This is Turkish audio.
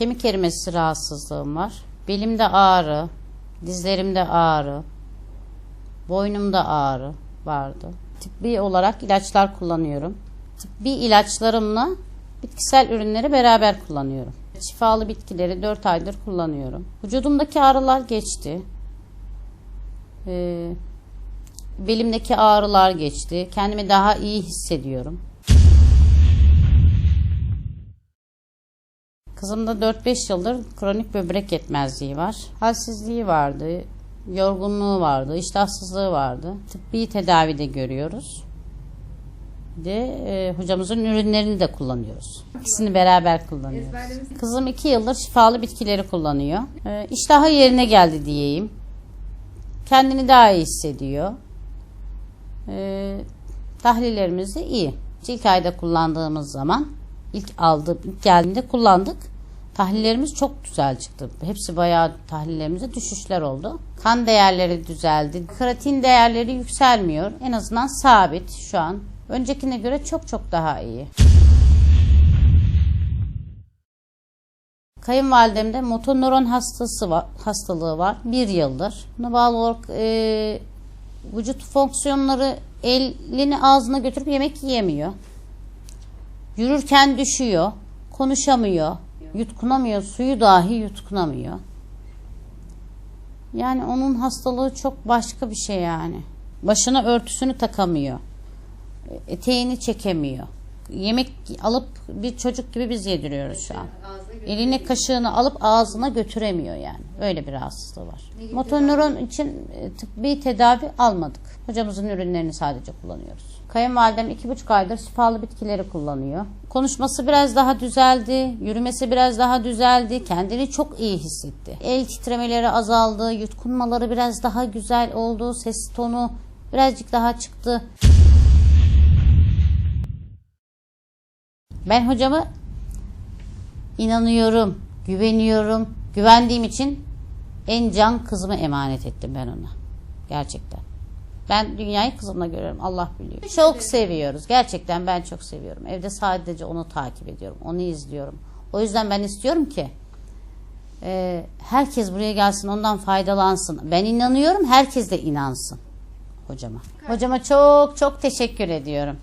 kemik erimesi rahatsızlığım var. Belimde ağrı, dizlerimde ağrı, boynumda ağrı vardı. Tıbbi olarak ilaçlar kullanıyorum. Tıbbi ilaçlarımla bitkisel ürünleri beraber kullanıyorum. Şifalı bitkileri 4 aydır kullanıyorum. Vücudumdaki ağrılar geçti. Ee, belimdeki ağrılar geçti. Kendimi daha iyi hissediyorum. Kızımda 4-5 yıldır kronik böbrek yetmezliği var. Halsizliği vardı, yorgunluğu vardı, iştahsızlığı vardı. Tıbbi tedavide görüyoruz. Bir de e, hocamızın ürünlerini de kullanıyoruz. İkisini beraber kullanıyoruz. Kızım 2 yıldır şifalı bitkileri kullanıyor. E, iştahı yerine geldi diyeyim. Kendini daha iyi hissediyor. E, tahlillerimiz de iyi. İlk ayda kullandığımız zaman ilk aldığım, ilk geldiğinde kullandık. Tahlillerimiz çok güzel çıktı. Hepsi bayağı tahlillerimizde düşüşler oldu. Kan değerleri düzeldi. Kreatin değerleri yükselmiyor. En azından sabit şu an. Öncekine göre çok çok daha iyi. Kayınvalidemde motonöron hastası var, hastalığı var. Bir yıldır. Buna bağlı olarak e, vücut fonksiyonları elini ağzına götürüp yemek yiyemiyor. Yürürken düşüyor. Konuşamıyor. Yutkunamıyor. Suyu dahi yutkunamıyor. Yani onun hastalığı çok başka bir şey yani. Başına örtüsünü takamıyor. Eteğini çekemiyor. Yemek alıp bir çocuk gibi biz yediriyoruz şu an. Elini kaşığını alıp ağzına götüremiyor yani. Öyle bir rahatsızlığı var. Motonöron için e, tıbbi tedavi almadık. Hocamızın ürünlerini sadece kullanıyoruz. Kayınvalidem iki buçuk aydır şifalı bitkileri kullanıyor. Konuşması biraz daha düzeldi. Yürümesi biraz daha düzeldi. Kendini çok iyi hissetti. El titremeleri azaldı. Yutkunmaları biraz daha güzel oldu. Ses tonu birazcık daha çıktı. Ben hocamı inanıyorum, güveniyorum. Güvendiğim için en can kızımı emanet ettim ben ona. Gerçekten. Ben dünyayı kızımla görüyorum. Allah biliyor. Çok seviyoruz. Gerçekten ben çok seviyorum. Evde sadece onu takip ediyorum. Onu izliyorum. O yüzden ben istiyorum ki e, herkes buraya gelsin, ondan faydalansın. Ben inanıyorum, herkes de inansın hocama. Hocama çok çok teşekkür ediyorum.